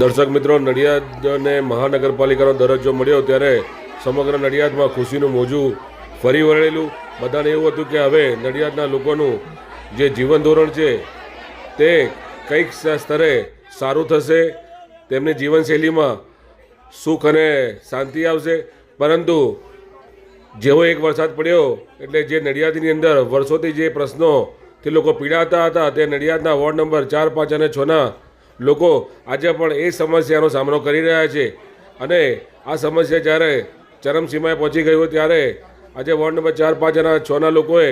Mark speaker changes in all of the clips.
Speaker 1: દર્શક મિત્રો નડિયાદને મહાનગરપાલિકાનો દરજ્જો મળ્યો ત્યારે સમગ્ર નડિયાદમાં ખુશીનું મોજું ફરી વળેલું. બધાને એવું હતું કે હવે નડિયાદના લોકોનું જે જીવન ધોરણ છે, તે કંઈક સ્તરે સારું થશે, તેમની જીવનશૈલીમાં સુખ અને શાંતિ આવશે. પરંતુ જેવો એક વરસાદ પડ્યો, એટલે જે નડિયાદની અંદર વર્ષોથી જે પ્રશ્નોથી લોકો પીડાતા હતા, તે નડિયાદના વોર્ડ નંબર ચાર, પાંચ અને છના લોકો આજે પણ એ સમસ્યાનો સામનો કરી રહ્યા છે. અને આ સમસ્યા જ્યારે ચરમસીમાએ પહોંચી ગયું ત્યારે આજે વોર્ડ નંબર ચાર પાંચ અને છના લોકોએ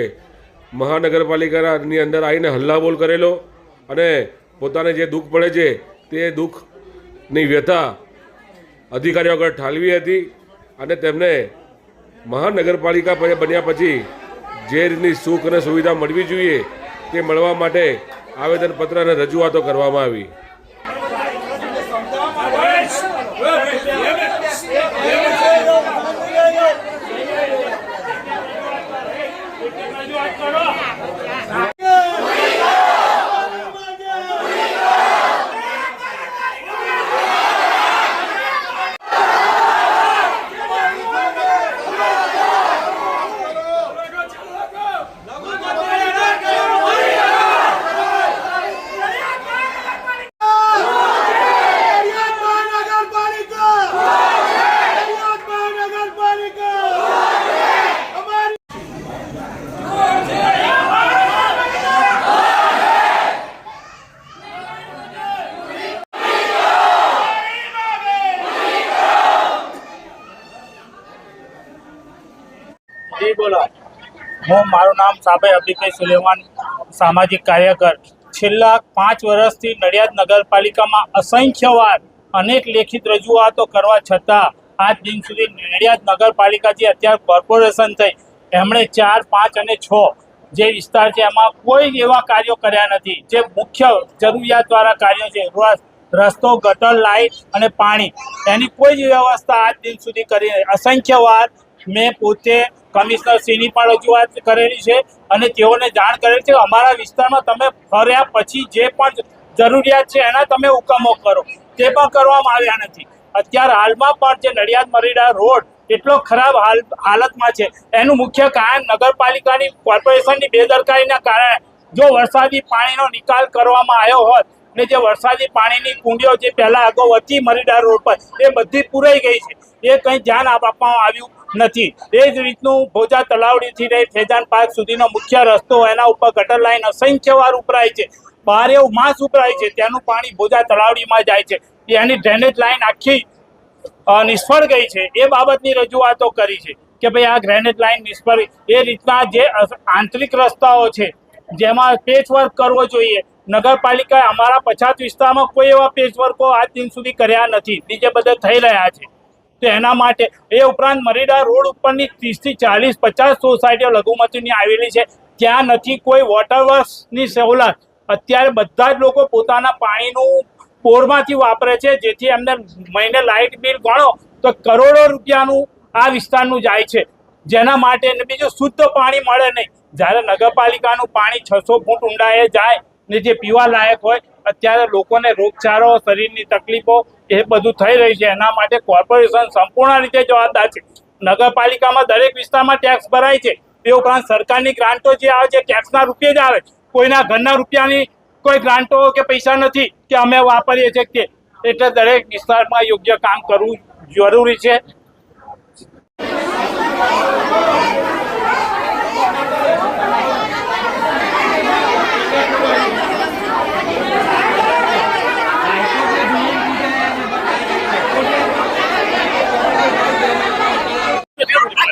Speaker 1: મહાનગરપાલિકાની અંદર આવીને હલ્લાબોલ કરેલો અને પોતાને જે દુઃખ પડે છે તે દુઃખની વ્યથા અધિકારીઓ આગળ ઠાલવી હતી અને તેમને મહાનગરપાલિકા બન્યા પછી જે રીતની સુખ અને સુવિધા મળવી જોઈએ તે મળવા માટે આવેદનપત્ર અને રજૂઆતો કરવામાં આવી.
Speaker 2: નડિયાદ
Speaker 3: હું મારું નામ સાબે અબીભાઈ સુલેમાન, સામાજિક કાર્યકર. છેલ્લા પાંચ વર્ષથી નડિયાદ નગરપાલિકામાં અસંખ્ય વાર અનેક લેખિત રજૂઆતો કરવા છતાં આજ દિન સુધી નડિયાદ નગરપાલિકા જે અત્યારે કોર્પોરેશન થઈ, એમણે ચાર, પાંચ અને છ જે વિસ્તાર છે એમાં કોઈ એવા કાર્યો કર્યા નથી. જે મુખ્ય જરૂરિયાતવાળા કાર્યો છે રસ- રસ્તો, ગટર લાઇટ અને પાણી. એની કોઈ જ વ્યવસ્થા આજ દિન સુધી કરી નથી. અસંખ્ય વાર મેં પોતે કમિશનર પણ રજૂઆત કરેલી છે અને તેઓને જાણ કરેલી છે. અમારા વિસ્તારમાં તમે ફર્યા પછી જે પણ જરૂરિયાત છે એના તમે હુકમો કરો. તે પણ કરવામાં આવ્યા નથી. અત્યારે હાલમાં પણ જે નડિયાદ મરીડા રોડ એટલો ખરાબ હાલ, હાલતમાં છે. એનું મુખ્ય કારણ નગરપાલિકાની કોર્પોરેશનની બેદરકારીના કારણે જો વરસાદી પાણીનો નિકાલ કરવામાં આવ્યો હોત ને જે વરસાદી પાણીની કુંડીઓ જે પહેલાં અગાઉ હતી મરીડા રોડ પર, એ બધી પૂરાઈ ગઈ છે. એ કંઈ ધ્યાન આપવામાં આવ્યું નથી. એ જ રીતનું ભોજા તલાવડીથી લઈ ફેજાન પાર્ક સુધીનો મુખ્ય રસ્તો એના ઉપર ગટર લાઈન અસંખ્ય વાર ઉપરાય છે. બારે માસ ઉપરાય છે, ત્યાંનું પાણી ભોજા તલાવડીમાં જાય છે. એની ડ્રેનેજ લાઈન આખી નિષ્ફળ ગઈ છે. એ બાબતની રજૂઆતો કરી છે કે ભાઈ આ ગ્રેનેજ લાઈન નિષ્ફળ, એ રીતના જે આંતરિક રસ્તાઓ છે, જેમાં પેચ વર્ક કરવો જોઈએ. નગરપાલિકાએ અમારા પછાત વિસ્તારમાં કોઈ એવા પેચ વર્કો આજ દિન સુધી કર્યા નથી. બીજે બધે થઈ રહ્યા છે. તો એના માટે એ ઉપરાંત મરીડા રોડ ઉપરની ત્રીસથી ચાલીસ, પચાસ સોસાયટીઓ લઘુમતીની આવેલી છે. ત્યાં નથી કોઈ વોટર વર્ક્સની સવલત. અત્યારે બધા જ લોકો પોતાના પાણીનું પોરમાંથી વાપરે છે, જેથી એમને મહિને લાઇટ બિલ ગણો તો કરોડો રૂપિયાનું આ વિસ્તારનું જાય છે. જેના માટે એને બીજું શુદ્ધ પાણી મળે નહીં. જ્યારે નગરપાલિકાનું પાણી છસો ફૂટ ઊંડાએ જાય ને જે પીવા લાયક હોય, અત્યારે લોકોને રોગચાળો, શરીરની તકલીફો એ બધું થઈ રહ્યું છે, એના માટે કોર્પોરેશન સંપૂર્ણ રીતે જવાબદાર છે. નગરપાલિકામાં દરેક વિસ્તારમાં ટેક્સ ભરાય છે. એ ઉપરાંત સરકારની ગ્રાન્ટો જે આવે છે ટેક્સના રૂપિયે જ આવે કોઈના ઘરના રૂપિયાની કોઈ ગ્રાન્ટો કે પૈસા નથી કે અમે વાપરીએ છીએ કે એટલે દરેક વિસ્તારમાં યોગ્ય કામ કરવું જરૂરી છે.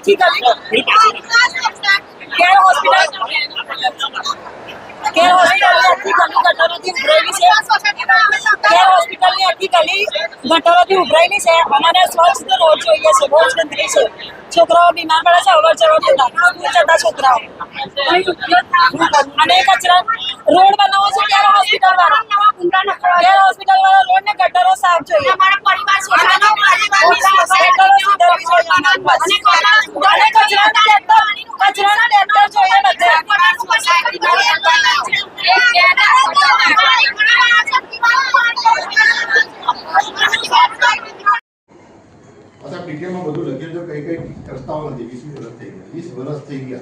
Speaker 4: આખી ગલી કેર હોસ્પિટલ કેર હોસ્પિટલની આખી ગલી ગટરોથી ઉભરાયેલી છે કેર હોસ્પિટલની આખી ગલી ગટરોથી ઉભરાયેલી છે અમને સ્વચ્છ રોડ જોઈએ. છે બહુ જ ગંદકી છે. છોકરાઓ બીમાર પડે છે. અવર જવર જતા જતા છોકરાઓ અને કચરા રોડ બનાવો છે ત્યારે હોસ્પિટલ વાળા હોસ્પિટલ વાળા રોડ ને ગટરો સાફ જોઈએ ગટરો
Speaker 5: ડિટેલમાં બધું લખ્યું છે કઈ કઈ રસ્તાઓ નથી વીસ વર્ષ થઈ ગયા વીસ વર્ષ થઈ ગયા.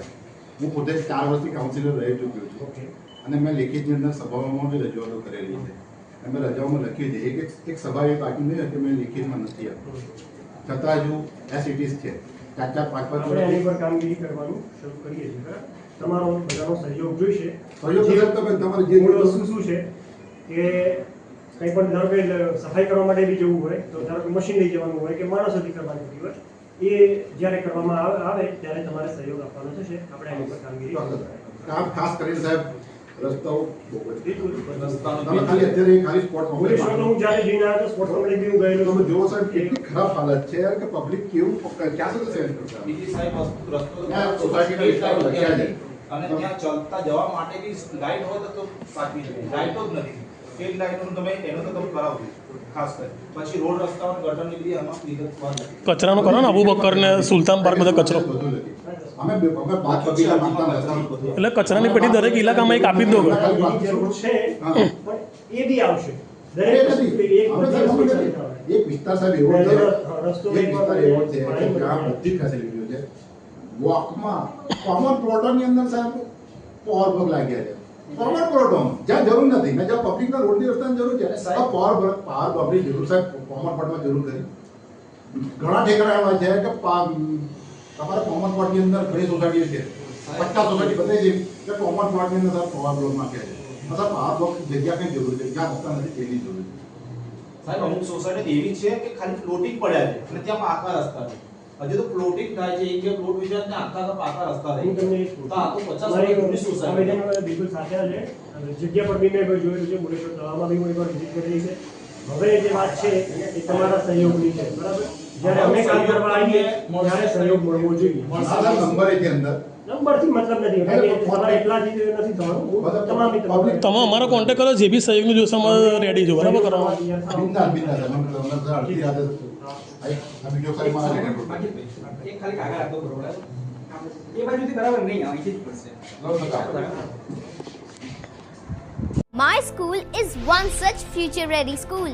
Speaker 5: હું પોતે ચાર વર્ષથી કાઉન્સિલર રહી ચૂક્યો છું. અને મેં લેખિતની અંદર સભાઓમાં બી રજૂઆતો કરેલી છે. અને મેં રજાઓમાં લખી છે. એક એક- સભા એ બાકી નહીં કે મેં લેખિતમાં નથી આપ્યું છતાં હજુ એસિટીસ છે. ચાર ચાર પાંચ પાંચ
Speaker 6: આપણે એની પર કામગીરી કરવાનું શરૂ કરીએ છીએ તમારો બધાનો સહયોગ જોઈશે.
Speaker 5: સહયોગ તમે તમારે જે
Speaker 6: વસ્તુ શું છે કે કંઈ પણ ધારો કે સફાઈ કરવા માટે બી જવું હોય તો ધારો કે મશીન લઈ જવાનું હોય કે માણસોથી કરવાની હોય એ જ્યારે કરવામાં આવે ત્યારે તમારે સહયોગ આપવાનો થશે. આપણે એની પર કામગીરી.
Speaker 5: કામ ખાસ કરીને સાહેબ રસ્તાઓ બહુ જ છે. તમે ખાલી અત્યારે ખાલી સ્પોટ
Speaker 6: હું જ્યારે જઈને આવ્યો તો સ્પોર્ટ્સ બી ગયેલો
Speaker 5: તમે
Speaker 6: છું.
Speaker 5: સાહેબ કેટલી ખરાબ હાલત છે યાર કે પબ્લિક કેવું ક્યાં સુધી
Speaker 7: બીજી સાહેબ રસ્તો
Speaker 5: સોસાયટીના વિસ્તારો લખ્યા છે.
Speaker 7: અને ત્યાં ચાલતા જવા માટે બી લાઈટ હોય તો સાચી શકે લાઈટો જ નથી. લાઈટોનું તમે એનો તો તમે કરાવજો ખાસ કરી. પછી રોડ રસ્તાઓ ગટરની બધી આમાં વિગતવાર
Speaker 8: કચરાનો કરો ને અબુબકર ને સુલતાન પાર્ક બધા કચરો.
Speaker 5: બધું લખ્યું.
Speaker 8: એટલે કચરાની પેટી દરેક ઇલાકામાં એક આપી દો.
Speaker 6: જરૂર છે પણ એ બી આવશે.
Speaker 5: એ
Speaker 6: દરેક
Speaker 5: નથી.
Speaker 6: વસ્તુ એક
Speaker 5: આપણે
Speaker 6: બધી
Speaker 5: સાહેબ
Speaker 6: વસ્તુ
Speaker 5: અમે
Speaker 6: ચાલતા હોય.
Speaker 5: નથી. એક વિસ્તાર સાહેબ એવો છે
Speaker 6: રસ્તો
Speaker 5: એક વિસ્તાર એવો છે કે જ્યાં બધી ફેસિલિટીઓ છે. વોકમાં કોમન પ્લોટોની અંદર સાહેબ પાવર બ્લોક લાગ્યા છે. કોમન પ્લોટોમાં જ્યાં જરૂર નથી. મેં જ્યાં પબ્લિકના રોડની રસ્તાની જરૂર છે.
Speaker 7: સાહેબ-
Speaker 5: બ્લોક પાવર જરૂર. સાહેબ કોમન પ્લોટમાં જરૂર કરી. ઘણા ઠેકાણા એવા છે કે પા- તમારે કોમન પ્લોટની અંદર ઘણી સોસાયટીઓ છે. પચાસ સોસાયટી બતાવી છે કે કોમન પ્લોટની અંદર સાહેબ પાવર બ્લોક નાખ્યા છે. આ સાહેબ પાવર બ્લોક જગ્યા કઈ જરૂર છે? જ્યાં રસ્તા નથી તેની જરૂર છે.
Speaker 7: સાહેબ અમુક સોસાયટી એવી છે કે ખાલી ફ્લોટિંગ પડ્યા છે અને ત્યાં પાકા રસ્તા છે. હજી તો ફ્લોટિંગ થાય છે એક બે ફ્લોટ વિશે આખા પાકા રસ્તા રહી
Speaker 6: તમને
Speaker 7: તો આ તો પચાસ
Speaker 6: મારી
Speaker 7: વર્ષની સોસાયટી
Speaker 6: બિલકુલ સાચા છે. અને જગ્યા પર બી મેં જોયેલું છે મુરેશ્વર તળાવમાં બી હું એકવાર વિઝિટ કરેલી છે. હવે જે વાત છે એ તમારા સહયોગની છે. બરાબર? જ્યારે અમે કામ કરવા આવીએ ત્યારે સહયોગ મળવો જોઈએ.
Speaker 5: નંબર એ અંદર?
Speaker 6: નંબરથી મતલબ નથી. તમારે એટલા જ નથી થવાનું તમામ
Speaker 8: તમે અમારો કોન્ટેક્ટ કરો જે બી સહયોગનું જોશે અમે રેડી છો બરાબર કરવા
Speaker 5: બિંદાસ બિંદાસ અમે તમને અડધી રાતે આ આ વીડિયો માં
Speaker 9: એક ખાલી કાગળ આપો બરોબર? એ બાજુથી બરાબર નહીં અહીંથી જ પડશે.
Speaker 10: My school is one such future ready school.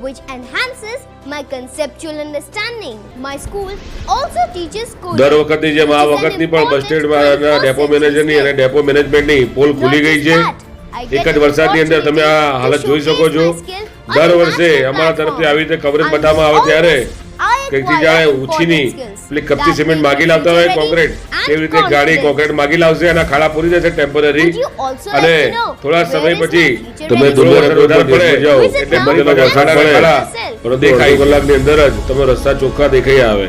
Speaker 10: Which enhances my conceptual understanding. My school also teaches coding.
Speaker 1: દર વખતની જેમ આ વખતની પણ બસ સ્ટેન્ડ
Speaker 10: process
Speaker 1: ડેપો મેનેજરની અને ડેપો મેનેજમેન્ટની પોલ ખુલી ગઈ છે. એક જ વરસાદની અંદર તમે આ હાલત જોઈ શકો છો. દર વર્ષે અમારા તરફથી આવી રીતે કવરેજ બતાવવામાં આવે ત્યારે કંઈકથી જાણે ઉછીની પેલી કપચી સિમેન્ટ માગી લાવતા હોય કોન્ક્રીટ એવી રીતે ગાડી કોન્ક્રીટ માગી લાવશે અને ખાડા પૂરી જશે ટેમ્પરરી અને થોડા સમય પછી તમે વધારે પડે જાઓ. એટલે પણ દેખાય. કલાકની અંદર જ તમે રસ્તા ચોખ્ખા દેખાઈ આવે.